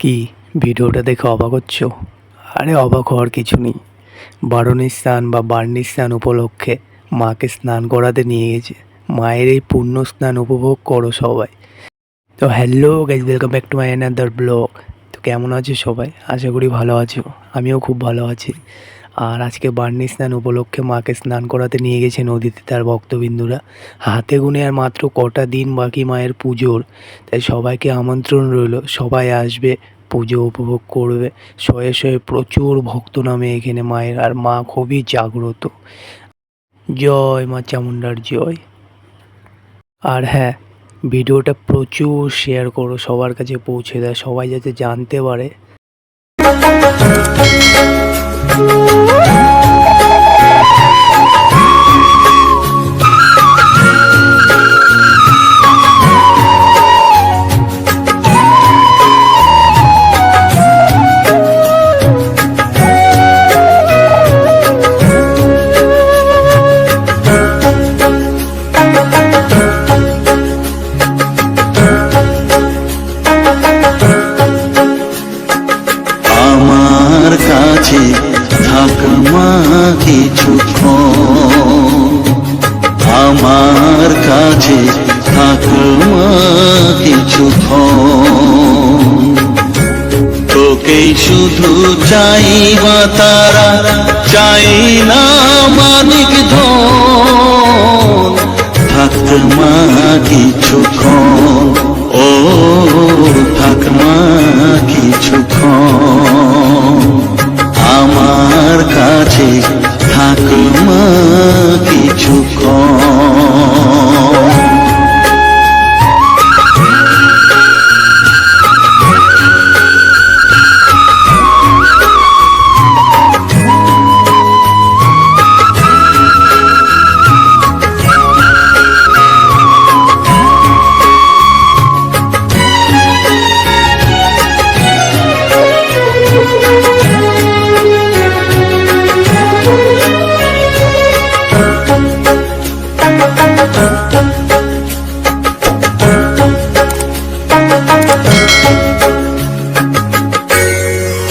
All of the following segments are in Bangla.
কি? ভিডিওটা দেখে অবাক হচ্ছ? আরে অবাক হওয়ার কিছু নেই। বারণী স্নান বা বার্ণী স্নান উপলক্ষে মাকে স্নান করাতে নিয়ে গেছে। মায়ের এই পূর্ণ স্নান উপভোগ করো সবাই। তো hello guys welcome back to my another blog তো কেমন আছো সবাই? আশা করি ভালো আছো। আমিও খুব ভালো আছি। আর আজকে বার্নি স্নান উপলক্ষে মাকে স্নান করাতে নিয়ে গেছে নদীতে তার ভক্তবিন্দুরা। হাতে গুনে আর মাত্র কটা দিন বাকি মায়ের পুজোর। তাই সবাইকে আমন্ত্রণ রইল, সবাই আসবে, পুজো উপভোগ করবে। শয়ে শয়ে প্রচুর ভক্ত নামে এখানে মায়ের, আর মা খুবই জাগ্রত। জয় মা চামুন্ডার জয়। আর হ্যাঁ ভিডিওটা প্রচুর শেয়ার করো, সবার কাছে পৌঁছে দেয় সবাই যাতে জানতে পারে। মা কিছুক্ষণ আমার কাছে থাক মা কিছুক্ষণ তোকেই শুধু চাইবা তারা, চাই না মানিক ধন। থাক মা কিছুক্ষণ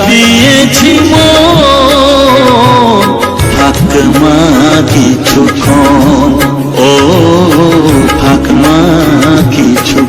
দিয়েছি থাক মা ও থাক কিছু